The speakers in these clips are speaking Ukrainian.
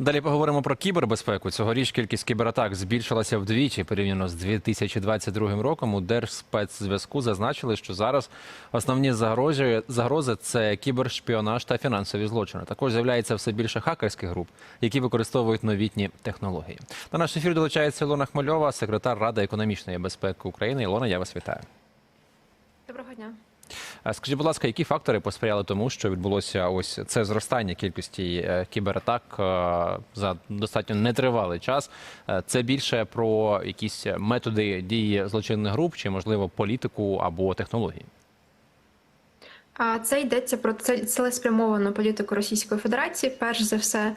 Далі поговоримо про кібербезпеку. Цьогоріч кількість кібератак збільшилася вдвічі порівняно з 2022 роком. У Держспецзв'язку зазначили, що зараз основні загрози, загрози це кібершпіонаж та фінансові злочини. Також з'являється все більше хакерських груп, які використовують новітні технології. На наш ефір долучається Ілона Хмельова, секретар Ради економічної безпеки України. Ілона, я вас вітаю. Доброго дня. А Скажіть, будь ласка, які фактори посприяли тому, що відбулося ось це зростання кількості е, кібератак е, за достатньо нетривалий час? Е, Це більше про якісь методи дії злочинних груп, чи можливо політику або технології? Це йдеться про цілеспрямовану політику Російської Федерації, перш за все,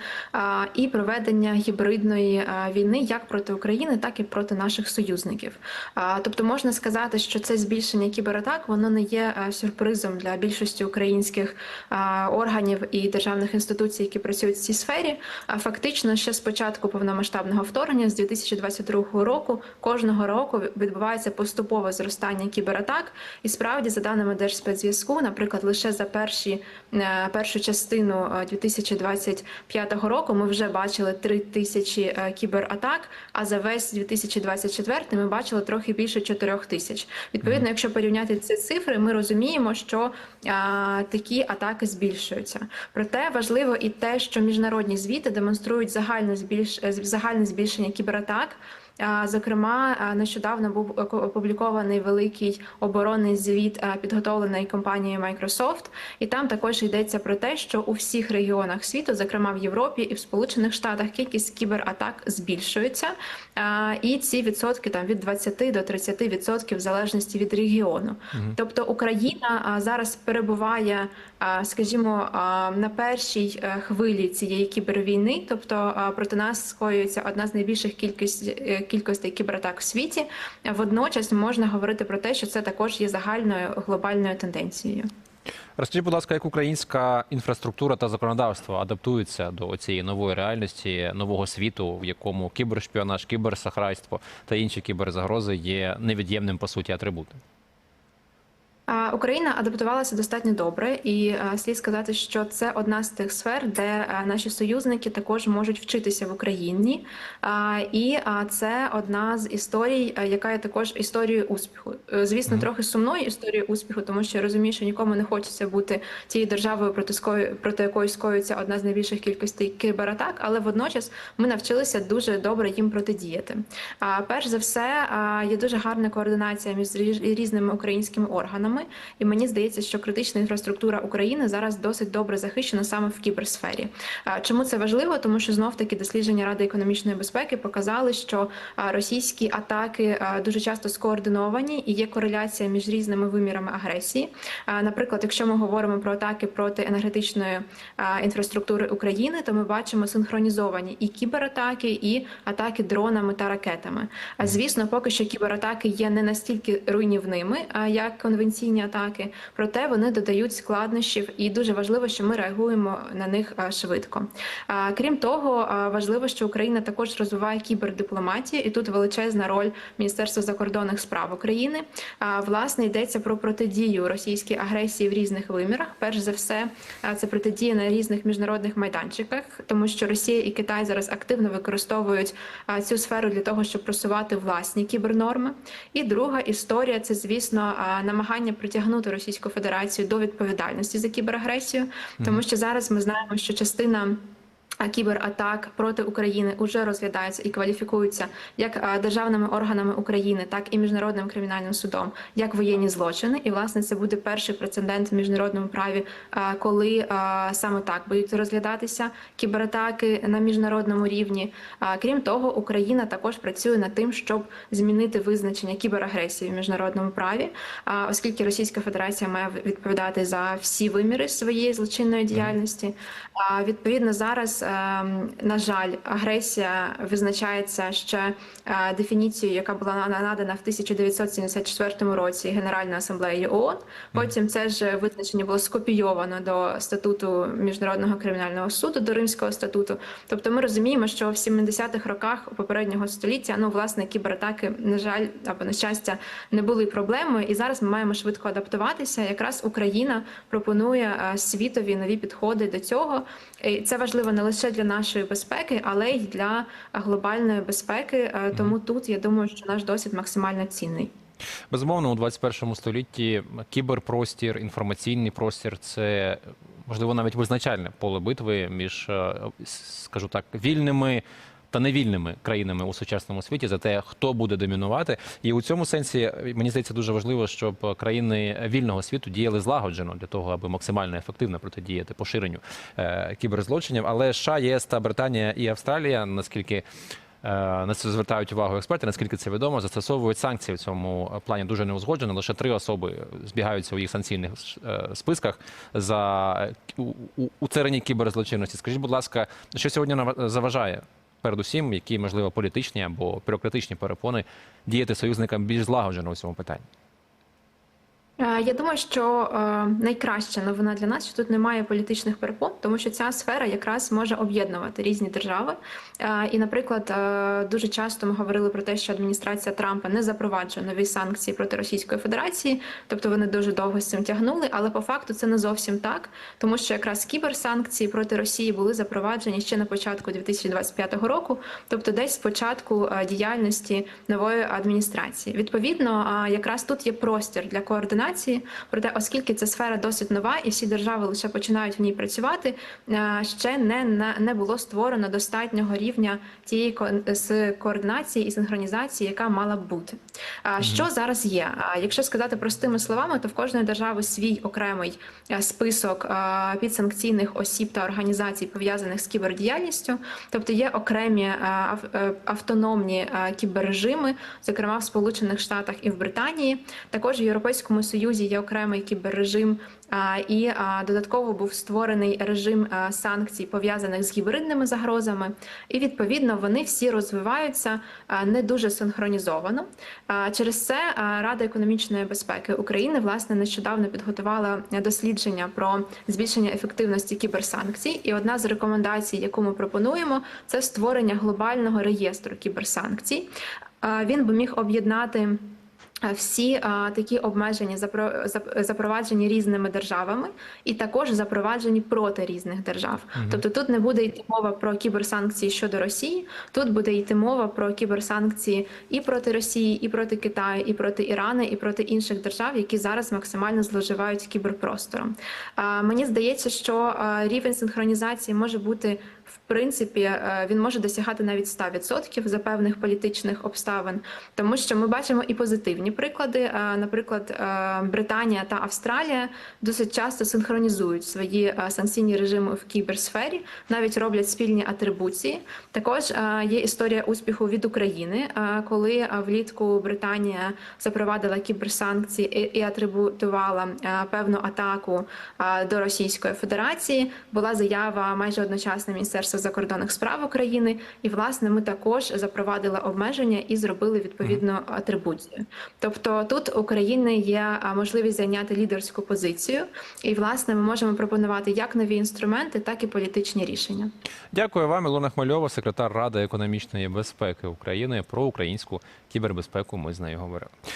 і проведення гібридної війни як проти України, так і проти наших союзників. Тобто можна сказати, що це збільшення кібератак воно не є сюрпризом для більшості українських органів і державних інституцій, які працюють в цій сфері. А фактично, ще з початку повномасштабного вторгнення, з 2022 року, кожного року відбувається поступове зростання кібератак. І справді, за даними Держспецзв'язку, наприклад, лише за перші е, першу частину е, 2025 року ми вже бачили 3 тисячі е, кібератак. А за весь 2024 ми бачили трохи більше 4 тисяч. Відповідно, якщо порівняти ці цифри, ми розуміємо, що а, такі атаки збільшуються. Проте важливо і те, що міжнародні звіти демонструють загальне збільш е, загальне збільшення кібератак. Зокрема, нещодавно був опублікований великий оборонний звіт, підготовлений компанією Microsoft, і там також йдеться про те, що у всіх регіонах світу, зокрема в Європі і в Сполучених Штатах, кількість кібератак збільшується, і ці відсотки там від 20 до 30 відсотків в залежності від регіону. Тобто Україна зараз перебуває, скажімо, на першій е, хвилі цієї кібервійни, тобто проти нас скоюється одна з найбільших кількість, кількостей кібератак в світі. Водночас можна говорити про те, що це також є загальною глобальною тенденцією. Розкажіть, будь ласка, як українська інфраструктура та законодавство адаптуються до цієї нової реальності, нового світу, в якому кібершпіонаж, кіберсахрайство та інші кіберзагрози є невід'ємним по суті атрибутом? Україна адаптувалася достатньо добре, і е, слід сказати, що це одна з тих сфер, де е, наші союзники також можуть вчитися в Україні. І це одна з історій, е, яка є також історією успіху. Звісно, трохи сумною історією успіху, тому що я розумію, що нікому не хочеться бути тією державою, проти проти якої скоюється одна з найбільших кількостей кібератак, але водночас ми навчилися дуже добре їм протидіяти. А перш за все, є дуже гарна координація між різ- різними українськими органами, і мені здається, що критична інфраструктура України зараз досить добре захищена саме в кіберсфері. Чому це важливо? Тому що знов таки дослідження Ради економічної безпеки показали, що російські атаки дуже часто скоординовані і є кореляція між різними вимірами агресії. Наприклад, якщо ми говоримо про атаки проти енергетичної інфраструктури України, то ми бачимо синхронізовані і кібератаки, і атаки дронами та ракетами. А звісно, поки що кібератаки є не настільки руйнівними, як конвенційні атаки, проте вони додають складнощів, і дуже важливо, що ми реагуємо на них швидко. Крім того, важливо, що Україна також розвиває кібердипломатію, і тут величезна роль Міністерства закордонних справ України. Власне йдеться про протидію російській агресії в різних вимірах. Перш за все, це протидія на різних міжнародних майданчиках, тому що Росія і Китай зараз активно використовують цю сферу для того, щоб просувати власні кібернорми. І друга історія це, звісно, а, намагання притягнути Російську Федерацію до відповідальності за кіберагресію, тому що зараз ми знаємо, що частина. А, Кібератак проти України вже розглядаються і кваліфікуються як державними органами України, так і міжнародним кримінальним судом, як воєнні злочини. І власне це буде перший прецедент в міжнародному праві, коли саме так будуть розглядатися кібератаки на міжнародному рівні. Крім того, Україна також працює над тим, щоб змінити визначення кіберагресії в міжнародному праві, оскільки Російська Федерація має відповідати за всі виміри своєї злочинної діяльності. Відповідно зараз, на жаль, агресія визначається ще е, дефініцією, яка була надана в 1974 році Генеральною асамблеєю ООН. Потім це ж визначення було скопійовано до статуту міжнародного кримінального суду, до Римського статуту. Тобто, ми розуміємо, що в 70-х роках попереднього століття, ну власне, кібератаки, на жаль, або на щастя, не були проблемою, і зараз ми маємо швидко адаптуватися. Якраз Україна пропонує е, світові нові підходи до цього. І це важливо не лише лише для нашої безпеки, але й для глобальної безпеки. Е, Тому тут я думаю, що наш досвід максимально цінний. Безумовно, у 21 столітті кіберпростір, інформаційний простір це можливо навіть визначальне поле битви між, е, скажу так, вільними. Та невільними країнами у сучасному світі за те, хто буде домінувати, і у цьому сенсі мені здається дуже важливо, щоб країни вільного світу діяли злагоджено для того, аби максимально ефективно протидіяти поширенню е, кіберзлочинів. Але США, ЄС та Британія і Австралія, наскільки е, на це звертають увагу експерти, наскільки це відомо, застосовують санкції в цьому плані дуже неузгоджено. Лише три особи збігаються у їх санкційних е, списках за у, у, у царині кіберзлочинності. Скажіть, будь ласка, що сьогодні заважає? Передусім, які можливо політичні або бюрократичні перепони діяти союзникам більш злагоджено у цьому питанні. Е, Я думаю, що е, найкраща новина для нас, що тут немає політичних перепон, тому що ця сфера якраз може об'єднувати різні держави. Е, І, наприклад, дуже часто ми говорили про те, що адміністрація Трампа не запроваджує нові санкції проти Російської Федерації, тобто вони дуже довго з цим тягнули. Але по факту це не зовсім так, тому що якраз кіберсанкції проти Росії були запроваджені ще на початку 2025 року, тобто десь з початку діяльності нової адміністрації. Відповідно, якраз тут є простір для координації. Проте, оскільки ця сфера досить нова, і всі держави лише починають в ній працювати, е, ще не, не, було створено достатнього рівня тієї з координації і синхронізації, яка мала б бути. Що зараз є? Якщо сказати простими словами, то в кожної держави свій окремий е, список е, підсанкційних осіб та організацій пов'язаних з кібердіяльністю, тобто є окремі ав- автономні кіберрежими, зокрема в Сполучених Штатах і в Британії. Також в Європейському Союзі є окремий кіберрежим. І додатково був створений режим санкцій пов'язаних з гібридними загрозами, і відповідно вони всі розвиваються не дуже синхронізовано. Через це Рада економічної безпеки України власне нещодавно підготувала дослідження про збільшення ефективності кіберсанкцій. І одна з рекомендацій, яку ми пропонуємо, це створення глобального реєстру кіберсанкцій. Він би міг об'єднати. Всі а, такі обмеження запро- запроваджені різними державами, і також запроваджені проти різних держав. Тобто тут не буде йти мова про кіберсанкції щодо Росії, тут буде йти мова про кіберсанкції і проти Росії, і проти Китаю, і проти Ірану, і проти інших держав, які зараз максимально зловживають кіберпростором. А, Мені здається, що а, рівень синхронізації може бути. В принципі, е, він може досягати навіть 100% за певних політичних обставин, тому що ми бачимо і позитивні приклади. Е, Наприклад, е, Британія та Австралія досить часто синхронізують свої санкційні режими в кіберсфері, навіть роблять спільні атрибуції. Також є історія успіху від України, коли влітку Британія запровадила кіберсанкції і- атрибутувала певну атаку до Російської Федерації. Була заява майже одночасно Міністерства закордонних справ України, і власне ми також запровадили обмеження і зробили відповідну атрибуцію. Тобто тут України є можливість зайняти лідерську позицію, і власне ми можемо пропонувати як нові інструменти, так і політичні рішення. Дякую вам, Ілона Хмельова, секретар Ради економічної безпеки України. Про українську кібербезпеку ми з нею говорили.